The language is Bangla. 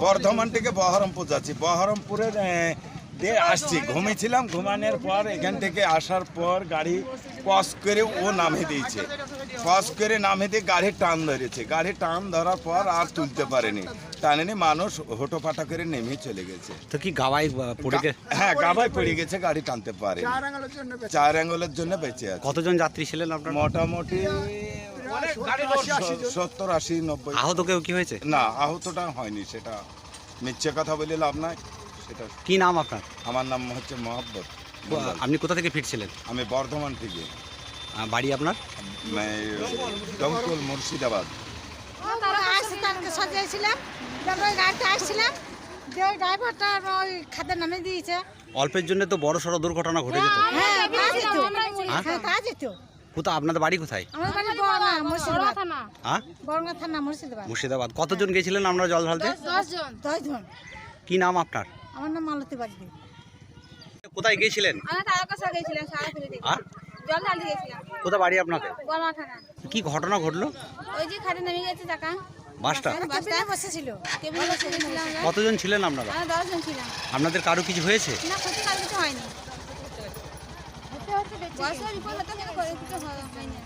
বর্ধমান থেকে বহরমপুর যাচ্ছি। বহরমপুরের দিয়ে আসছি। ঘুমিয়েছিলাম ঘুমানোর পর এখান থেকে আসার পর গাড়ি ক্রস করে ও নামে দিয়েছে। ক্রস করে নামে দিয়ে গাড়ি টান ধরেছে। গাড়ি টান ধরার পর আর তুলতে পারেনি। টানেনি মানুষ হোটোপাটা করে নেমে চলে গেছে। তো কি গাওয়াই পড়ে গে- হ্যাঁ গাবায় পড়ে গেছে গাড়ি টানতে পারে চার আঙ্গুলের জন্য বেঁচে আছে। কতজন যাত্রী ছিলেন আপনার? মোটামুটি সত্তর আশি নব্বই। আহত কেউ কি হয়েছে? না আহতটা হয়নি সেটা মিথ্যে কথা বলে লাভ নাই সেটা কি নাম আপনার? আমার নাম হচ্ছে মোহাব্বত আপনি কোথা থেকে ফিরছিলেন? আমি বর্ধমান থেকে। বাড়ি আপনার? ডঙ্কুল মুর্শিদাবাদ। তারকে সাজিয়েছিলাম তারপর ওই গাড়িতে আসছিলাম যে ওই ড্রাইভারটা ওই খাদ্য নামে দিয়েছে। অল্পের জন্য তো বড় সড়ো দুর্ঘটনা ঘটে যেত। হ্যাঁ তা। যেত হ্যাঁ? হ্যাঁ কোথা আপনাদের বাড়ি কোথায়? আমার বাড়ি বড়গা মুর্শিদাবাদ। হ্যাঁ কতজন গেছিলেন আমরা জল ঢালতে? কি নাম আপনার? আমার নাম মালতী বাগদি কোথায় গিয়েছিলেন? আমরা তারকাশা গেছিলাম সারাপুরি থেকে। হ্যাঁ জল ঢালতে গেছিলাম কোথা বাড়ি আপনাদের? কি ঘটনা ঘটলো? ওই যে খাটে নেমে গেছে টাকা বাসটা? কেবিনে বসেছিল। কেবিনে বসে গেছিলাম আমরা। কতজন ছিলেন আপনারা? আপনাদের কারও কিছু হয়েছে? না কিছু হয়নি। বয়সের হতে কিছু হয়নি